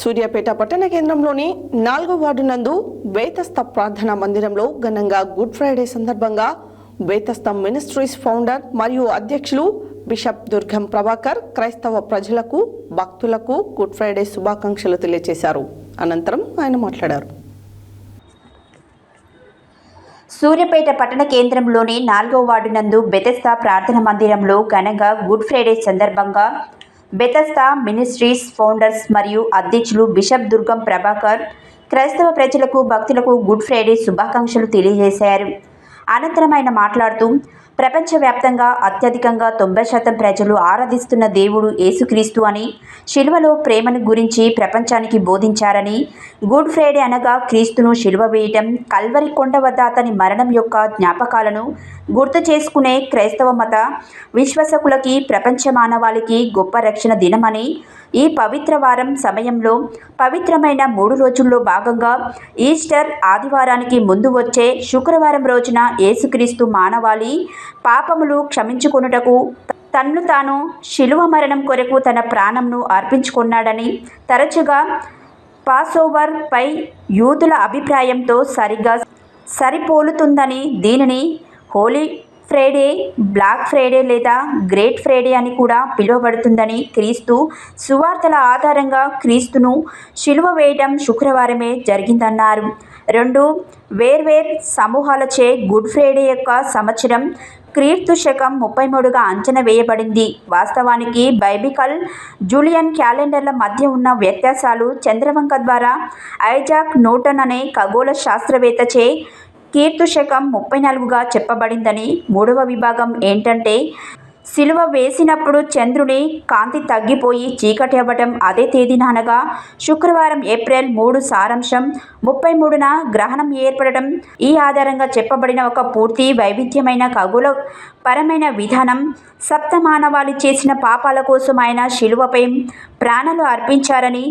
సూర్యాపేట పట్టణ కేంద్రంలోని నాలుగో వార్డు నందు వేతస్థ ప్రార్థనా మందిరంలో ఘనంగా గుడ్ ఫ్రైడే సందర్భంగా వేతస్థ మినిస్ట్రీస్ ఫౌండర్ మరియు అధ్యక్షులు బిషప్ దుర్గం ప్రభాకర్ క్రైస్తవ ప్రజలకు భక్తులకు గుడ్ ఫ్రైడే శుభాకాంక్షలు తెలియజేశారు అనంతరం ఆయన మాట్లాడారు. సూర్యాపేట పట్టణ కేంద్రంలోని నాలుగో వార్డు నందు బెతెస్తా ప్రార్థన మందిరంలో ఘనంగా గుడ్ ఫ్రైడే సందర్భంగా బెతస్తా మినిస్ట్రీస్ ఫౌండర్స్ మరియు అధ్యక్షులు బిషప్ దుర్గం ప్రభాకర్ క్రైస్తవ ప్రజలకు భక్తులకు గుడ్ ఫ్రైడే శుభాకాంక్షలు తెలియజేశారు. అనంతరం ఆయన మాట్లాడుతూ ప్రపంచవ్యాప్తంగా అత్యధికంగా తొంభై శాతం ప్రజలు ఆరాధిస్తున్న దేవుడు యేసుక్రీస్తు అని శిలువలో ప్రేమను గురించి ప్రపంచానికి బోధించారని గుడ్ ఫ్రైడే అనగా క్రీస్తును శిలువ వేయటం కల్వరి కొండ వద్ద అతని మరణం యొక్క జ్ఞాపకాలను గుర్తు చేసుకునే క్రైస్తవ మత విశ్వాసకులకి ప్రపంచ మానవాళికి గొప్ప రక్షణ దినమని ఈ పవిత్ర వారం సమయంలో పవిత్రమైన మూడు రోజుల్లో భాగంగా ఈస్టర్ ఆదివారానికి ముందు వచ్చే శుక్రవారం రోజున యేసుక్రీస్తు మానవాళి పాపములు క్షమించుకొనుటకు తన్ను తాను శిలువ మరణం కొరకు తన ప్రాణంను అర్పించుకున్నాడని తరచుగా పాసోవర్ పై యూదుల అభిప్రాయంతో సరిగ్గా సరిపోలుతుందని దీనిని హోలీ ఫ్రైడే బ్లాక్ ఫ్రైడే లేదా గ్రేట్ ఫ్రైడే అని కూడా పిలువబడుతుందని క్రీస్తు సువార్తల ఆధారంగా క్రీస్తును శిలువ వేయడం శుక్రవారమే జరిగిందన్నారు. రెండు వేర్వేర్ సమూహాలచే గుడ్ ఫ్రైడే యొక్క సంవత్సరం క్రీస్తు శకం ముప్పై మూడుగా అంచనా వేయబడింది. వాస్తవానికి బైబికల్ జూలియన్ క్యాలెండర్ల మధ్య ఉన్న వ్యత్యాసాలు చంద్రవంక ద్వారా ఐజాక్ న్యూటన్ అనే ఖగోళ శాస్త్రవేత్తచే కీర్తు శకం ముప్పై నాలుగుగా చెప్పబడిందని మూడవ విభాగం ఏంటంటే సిలువ వేసినప్పుడు చంద్రుని కాంతి తగ్గిపోయి చీకటి అవ్వటం అదే తేదీన అనగా శుక్రవారం ఏప్రిల్ మూడు సారాంశం. ముప్పై మూడున గ్రహణం ఏర్పడటం. ఈ ఆధారంగా చెప్పబడిన ఒక పూర్తి వైవిధ్యమైన ఖగోళ పరమైన విధానం. సప్తమానవాళి చేసిన పాపాల కోసం ఆయన శిలువపై ప్రాణాలు అర్పించారని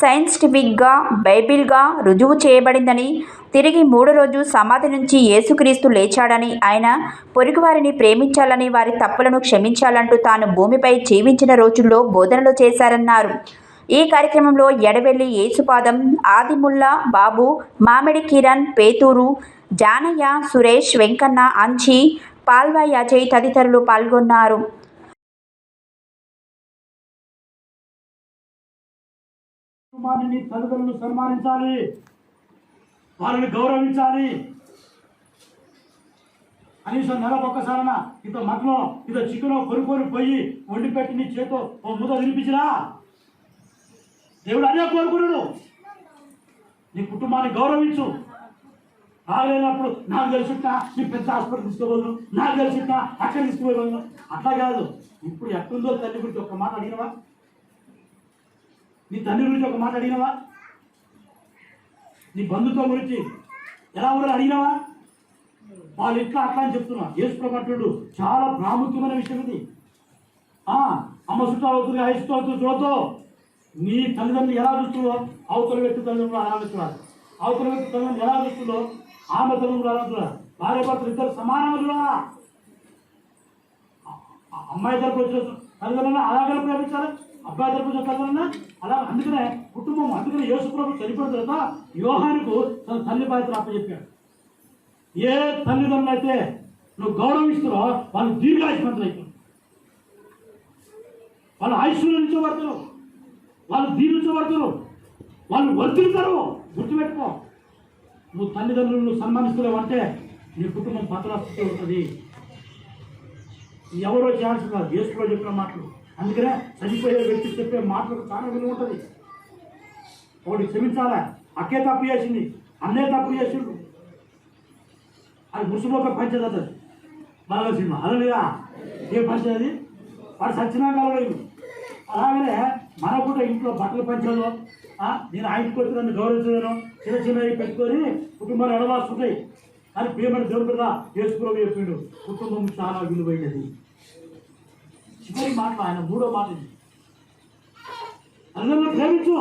సైంటిఫిక్గా బైబిల్గా రుజువు చేయబడిందని తిరిగి మూడో రోజు సమాధి నుంచి యేసుక్రీస్తు లేచాడని ఆయన పొరుగువారిని ప్రేమించాలని వారి తప్పులను క్షమించాలంటూ తాను భూమిపై జీవించిన రోజుల్లో బోధనలు చేశారన్నారు. ఈ కార్యక్రమంలో ఎడవెల్లి యేసుపాదం ఆదిముల్లా బాబు మామిడి కిరణ్ పేతూరు జానయ్య సురేష్ వెంకన్న అంచి పాల్వా అజయ్ తదితరులు పాల్గొన్నారు. కుమారుని తల్లిదండ్రులు సన్మానించాలి. వాళ్ళని గౌరవించాలి. కనీసం నెలకు ఒక్కసారన ఇంత మటనో ఇంత చికెనో కొనుక్కొని పోయి వండి పెట్టి నీ చేతో ఓ ముద్ద తినిపించిరా దేవుడు అదే కోరుకున్నాడు నీ కుటుంబాన్ని గౌరవించు. రాలేనప్పుడు నాకు తెలిసిట్లా నీ పెద్ద హాస్పిటల్ తీసుకోబోదు నాకు తెలిసిట్లా అక్కడ తీసుకోబోదు అట్లా కాదు. ఇప్పుడు ఎక్కడుందో తల్లి గురించి ఒక్క మాట అడిగినవా? నీ తండ్రి గురించి ఒక మాట అడిగినవా? నీ బంధుత్వం గురించి ఎలా ఉన్నారో అడిగినవా? వాళ్ళు ఇట్లా అట్లా అని చెప్తున్నా యేసుప్రభట్టుడు చాలా ప్రాముఖ్యమైన విషయం ఇది. ఆ, అమ్మ చుట్టాలు అవుతుంది ఐదు చుట్టాలు అవుతుంది చూడతో నీ తల్లిదండ్రులు ఎలా చూస్తుందో అవతల వ్యక్తి తల్లిదండ్రులు అలా చూస్తున్నారు? అవతల వ్యక్తి తల్లిదండ్రులు ఎలా చూస్తుందో ఆమె తల్లిదండ్రులు అలా చూడాలి భార్య భర్తలు ఇద్దరు సమానములు అమ్మాయి తరపు వచ్చిన తల్లిదండ్రులను అలాగే ప్రేమించాలి? అబ్బాయి తరపు అలా అందుకనే కుటుంబం అందుకనే యేసుప్రభు చనిపోయిన తర్వాత యోహానికి తన తల్లి బాధ్యత అప్పచెప్పాడు. ఏ తల్లిదండ్రులు అయితే నువ్వు గౌరవిస్తున్నావో వాళ్ళు దీర్ఘాయుష్మంతులు అవుతారు వాళ్ళు ఆయుష్నించబడతారు వాళ్ళు దీవించబడతారు వాళ్ళు వర్తిస్తారు గుర్తుపెట్టుకో. నువ్వు తల్లిదండ్రులను సన్మానిస్తున్నావు అంటే నీ కుటుంబం పతనస్థితి ఉంటుంది. ఎవరో చేయాల్సిన కాదు చెప్పిన మాటలు. అందుకనే చనిపోయే వ్యక్తి చెప్పే మాటలకు చాలా విలువ ఉంటుంది. ఒకటి క్షమించాలా? అక్కే తప్పు చేసింది అన్నే తప్పు చేసిండు. అది ముసుగులో పంచదు అది బాగా సినిమా అలా ఏ పంచదు అది? వాడు సచ్చినా కలవలేదు అలాగనే మన కూడా ఇంట్లో బట్టలు పంచదు ఆ, నేను ఆయన కొట్టి నన్ను గౌరవించలేను. చిన్న చిన్నవి పెట్టుకొని కుటుంబాలు ఎడవాస్తుంటాయి కానీ ప్రేమను దేవుడు కదా చేసుకోవడం చెప్పిండు కుటుంబం చాలా విలువైనది. చివరి మాట ఆయన మూడో మాట ఇది. అందరిని ప్రేమించు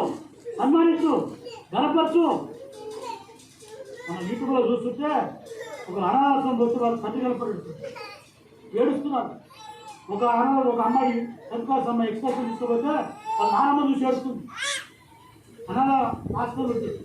సన్మానించు గనపరచు మన యూట్యూబ్లో చూస్తుంటే ఒక అనాథాశ్రమం వచ్చి వాళ్ళు తల్లి కనపడు ఏడుస్తున్నారు ఒక అనాథ ఒక అమ్మాయి టెన్త్ క్లాస్ అమ్మాయి ఎక్స్ప్రెషన్ తీసుకోపోతే వాళ్ళ నానమ్మ చూసి ఏడుస్తుంది. అనాథ హాస్టల్ వచ్చేసి